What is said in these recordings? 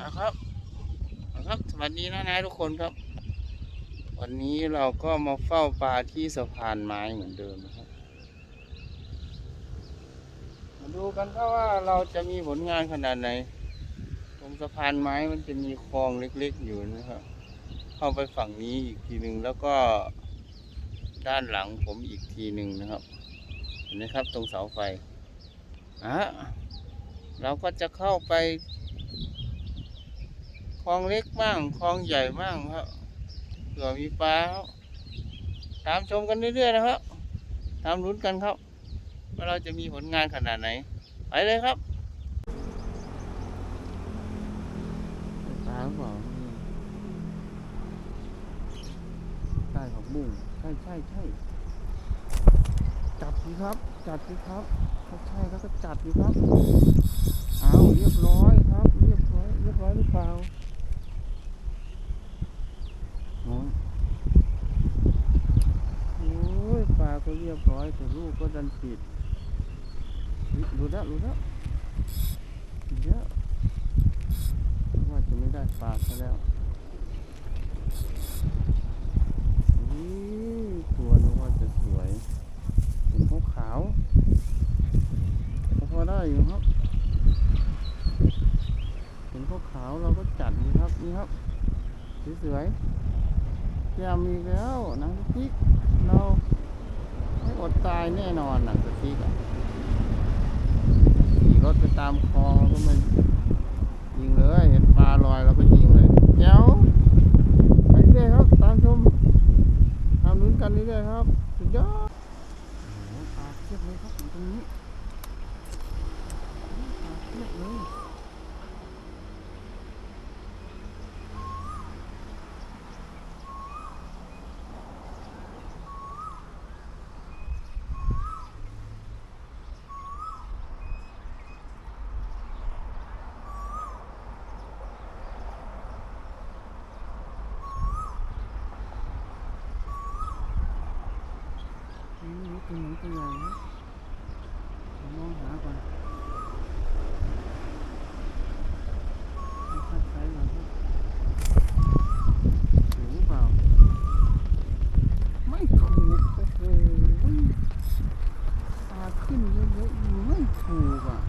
นะครับนะครับสวัสดีนะนายทุกคนครับ วันนี้เราก็มาเฝ้าปลาที่สะพานไม้เหมือนเดิมนะครับ มาดูกันครับว่าเราจะมีผลงานขนาดไหน ตรงสะพานไม้มันจะมีคลองเล็กๆอยู่นะครับเข้าไปฝั่งนี้อีกทีหนึ่งแล้วก็ด้านหลังผมอีกทีหนึ่งนะครับเห็นไหมครับตรงเสาไฟอะเราก็จะเข้าไป คลองเล็กบ้างคลองใหญ่บ้างครับเผื่อมีปลาครับตามชมกันเรื่อยๆนะครับ ตามลุ้นกันครับ ว่าเราจะมีผลงานขนาดไหน ไปเลยครับปลาหรือเปล่าใต้ของบุ้งใช่ใช่ใช่จัดสิครับ จัดสิครับถ้าใช่แล้วก็จัดสิครับ เอาเรียบร้อยครับ เรียบร้อย เรียบร้อยหรือเปล่า โอ้ยโอ้ยปลาก็เรียบร้อยแต่ลูกก็ดันปิดรู้แล้วรู้แล้วเยอะว่าจะไม่ได้ปลาซะแล้วตัวนึกว่าจะสวยเป็นพวกขาวพอได้อยู่ครับเป็นพวกขาวเราก็จัดนี่ครับนี่ครับสวยๆ แก้มมีแล้วหนังสติ๊กเราไม่อดตายแน่นอนหนังสติ๊กขี่รถไปตามคลองก็มันยิงเลย เห็นปลาลอยเราก็ยิงเลยเจ้าไปเรื่อยครับ ตามชมตามลุ้นกันเรื่อยๆครับ สุดยอดโอ้โหปลาเทียบเลยครับอยู่ตรงนี้ปลาเทียบเลยอื มตัวไหนนะมองหาก่อนคัดไซส์ก่อนครับถูกเปล่า ไม่ถูก โอ้โหปลาขึ้นเยอะๆอยู่ไม่ถูกอะ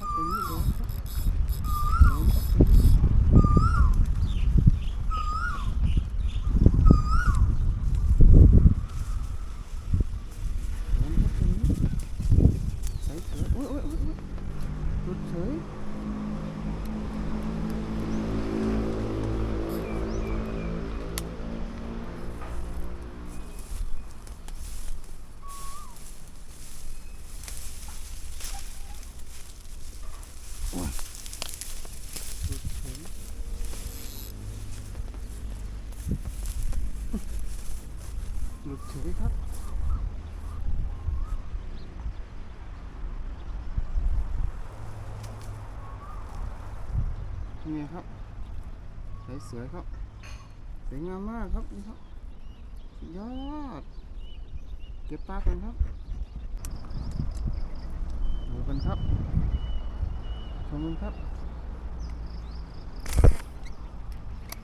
happen. หลุดเฉยครับนี่ครับสวยสวยๆครับสวยงามมากครับนี่ครับยอด เก็บปลากันครับดูกันครับ ชมกันครับ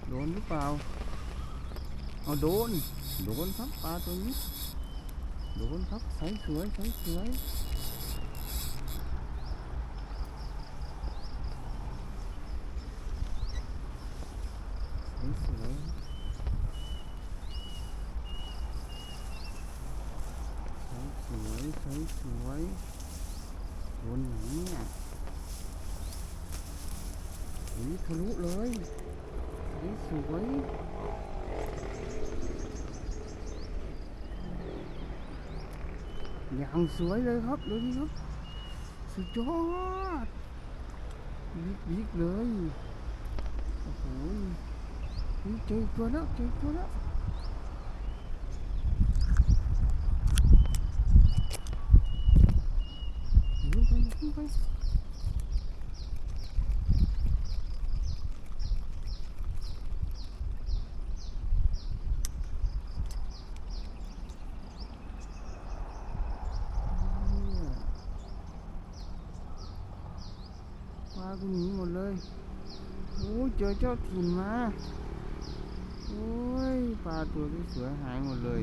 โดนหรือเปล่า เอาโดน โดนครับปลาตัวนี้ โดนครับใสสวยใสสวยใสสวยใสสวยใสสวยโดนไหนเนี่ยีทะลุเลยนี่สวยอย่างสวยเลยครับดูนี่ครับ สุดยอดบิ๊กบิ๊กเลย โอ้โหนี่เจอกตัวแล้วเจอกตัวแล้วอย่าเพิ่งไปอย่าเพิ่งไปเนี่ยปลากูหนีหมดเลยโอ้ยเจอเจ้าถิ่นมาโอ้ยปลาตัวที่สวยหายหมดเลย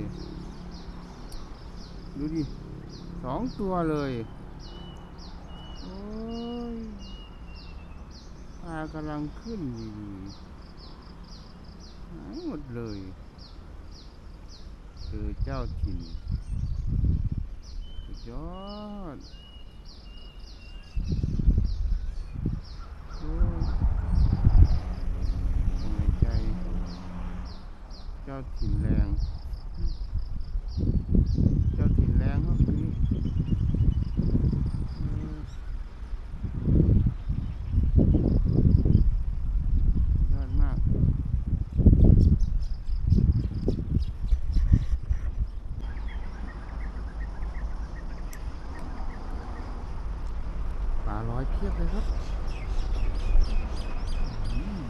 ดูดิสองตัวเลยโอ้ยปลากำลังขึ้นดีหายหมดเลยเจอเจ้าถิ่นสุดยอดโอ้ย หายใจ เจ้าถิ่นแรง เจ้าถิ่นแรงครับตัวนี้เออยอดมาก ปลาร้อยเพียบเลยครับอืม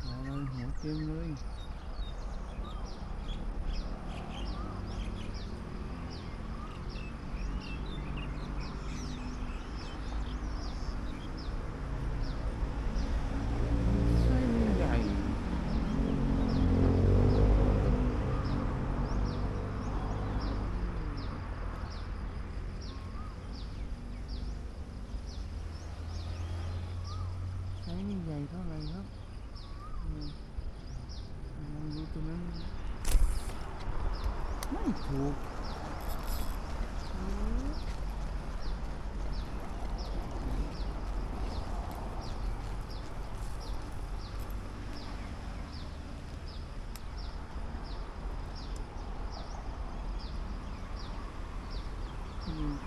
เอาเลยหัวเต็มเลยไส้มันใหญ่ไส้ไม่ใหญ่เท่าไหร่ครับ อืมมองดูตรงนั้น YouTube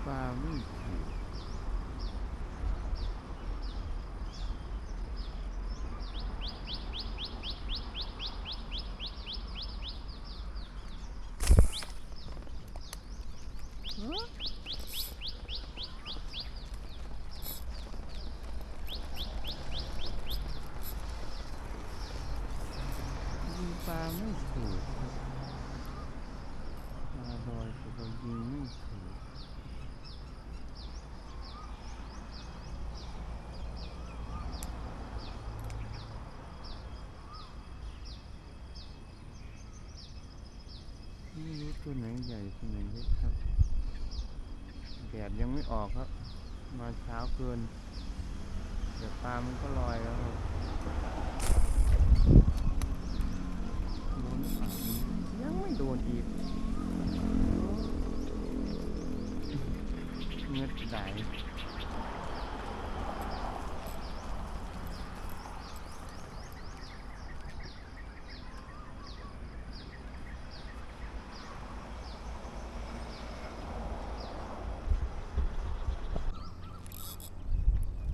ปลาไม่ถูกฮะยิงปลา ไม่ถูกครับปลาลอยแต่เรายิงไม่ถูกไม่รู้ตัวไหนใหญ่ตัวไหนเล็กครับ แดดยังไม่ออกครับ มาเช้าเกิน เดี๋ยวปลามันก็ลอยแล้วครับโดนหรือเปล่า ยังไม่โดนอีกเงือดไหล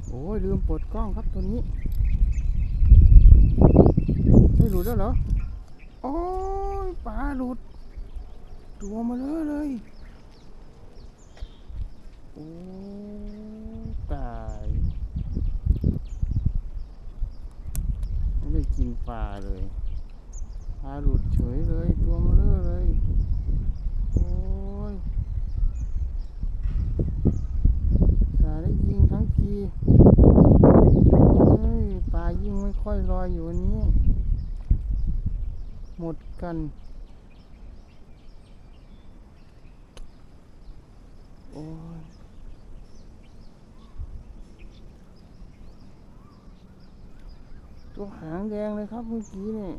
โอ้ยลืมปลดกล้องครับตัวนี้ไม่หลุดแล้วเหรอ โอ้ยปลาหลุด ตัวมาเลยเลย โอ้ตายไม่ได้กินปลาเลยปลาหลุดเฉยเลย ตัวมาเลยเลย โอ้ยสาได้ยิงทั้งทีเฮ้ยปลายิ่งไม่ค่อยลอยอยู่วันนี้ หมดกัน โอ้ยตัวหางแดงเลยครับเมื่อกี้เนี่ย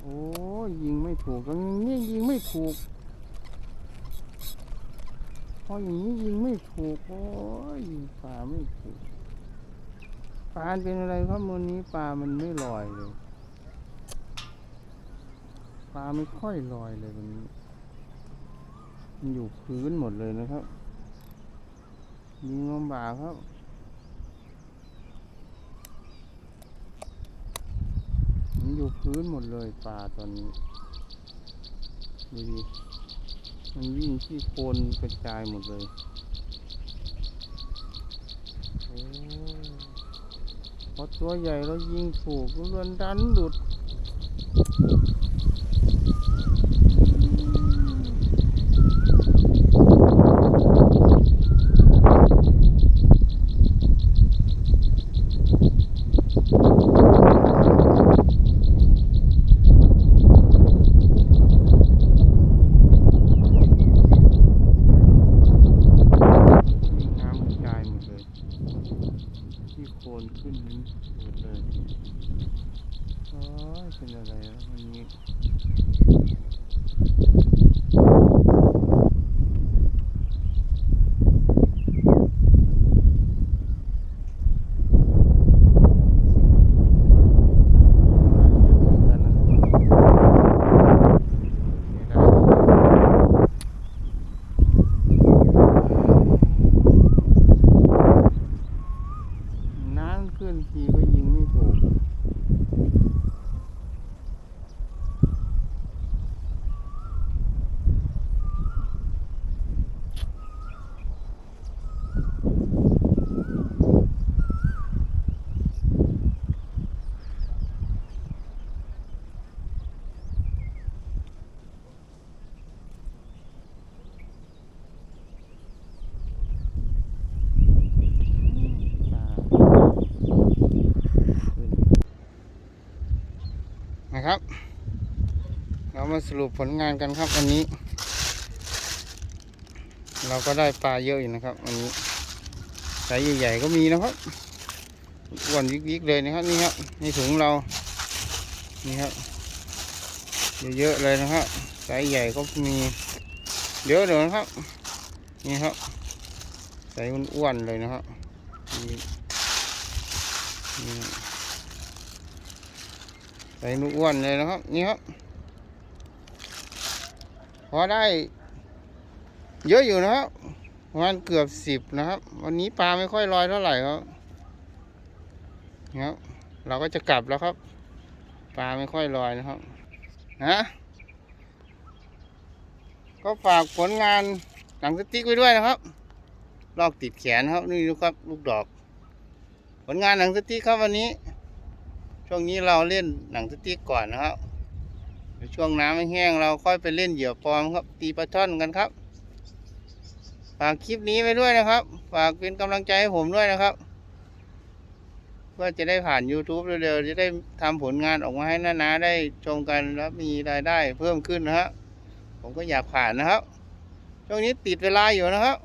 โอ้ยิงไม่ถูกนี่ยิงไม่ถูก ออย่างนี้ยิงไม่ถูก โอ้ยยิงปลาไม่ถูกปลาเป็นอะไรครับวันนี้ปลามันไม่ลอยเลยปลาไม่ค่อยลอยเลยวันนี้มันอยู่พื้นหมดเลยนะครับยิงลำบากครับมันอยู่พื้นหมดเลยปลาตอนนี้ดูดิ มันวิ่งที่โคลนกระจายหมดเลยโอ้พอตัวใหญ่เรายิงถูกเรือนดันหลุด มีน้ำกระจายหมดเลย ที่โคลนขึ้นนี้หมดเลยโอ้ย เป็นอะไรแล้ววันนี้บ้านเยอะเหมือนกันนะครับไม่ได้ น้ำขึ้นทีก็ยิงไม่ถูก นะครับ เรา มาสรุปผลงานกันครับวันนี้ เราก็ได้ปลาเยอะอยู่นะครับวันนี้ไซส์ใหญ่ๆก็มีนะครับอ้วนยิกๆเลยนะครับนี่ครับในถุงเรานี่ครับเยอะๆเลยนะครับไซส์ใหญ่ก็มีเยอะเลยนะครับ นี่ครับไซส์อ้วนๆเลยนะครับนี่นี่ส่นุ่อ้วนเลยนะครับนี่ครับ พอได้ เยอะอยู่นะครับประมาณเกือบสิบนะครับ วันนี้ปลาไม่ค่อยลอยเท่าไหร่ครับนี่ครับ เราก็จะกลับแล้วครับ ปลาไม่ค่อยลอยนะครับฮะก็ฝากผลงานหนังสติ๊กไว้ด้วยนะครับ ลอกติดแขนครับนี่ดูครับ ลูกดอก ผลงานหนังสติ๊กครับวันนี้ ช่วงนี้เราเล่นหนังสติ๊กก่อนนะครับ ช่วงน้ำไม่แห้งเราค่อยไปเล่นเหยื่อปลอมครับ ตีปลาช่อนกันครับ ฝากคลิปนี้ไว้ด้วยนะครับ ฝากเป็นกำลังใจให้ผมด้วยนะครับ เพื่อจะได้ผ่าน YouTube เร็วๆจะได้ทำผลงานออกมาให้น้านาได้ชมกันแล้วมีรายได้เพิ่มขึ้นนะฮะผมก็อยากผ่านนะครับ ช่วงนี้ติดเวลาอยู่นะครับ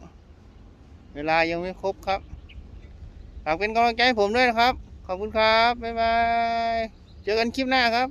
เวลายังไม่ครบครับ ฝากเป็นกำลังใจให้ผมด้วยนะครับ ขอบคุณครับ บ๊ายบาย เจอกันคลิปหน้าครับ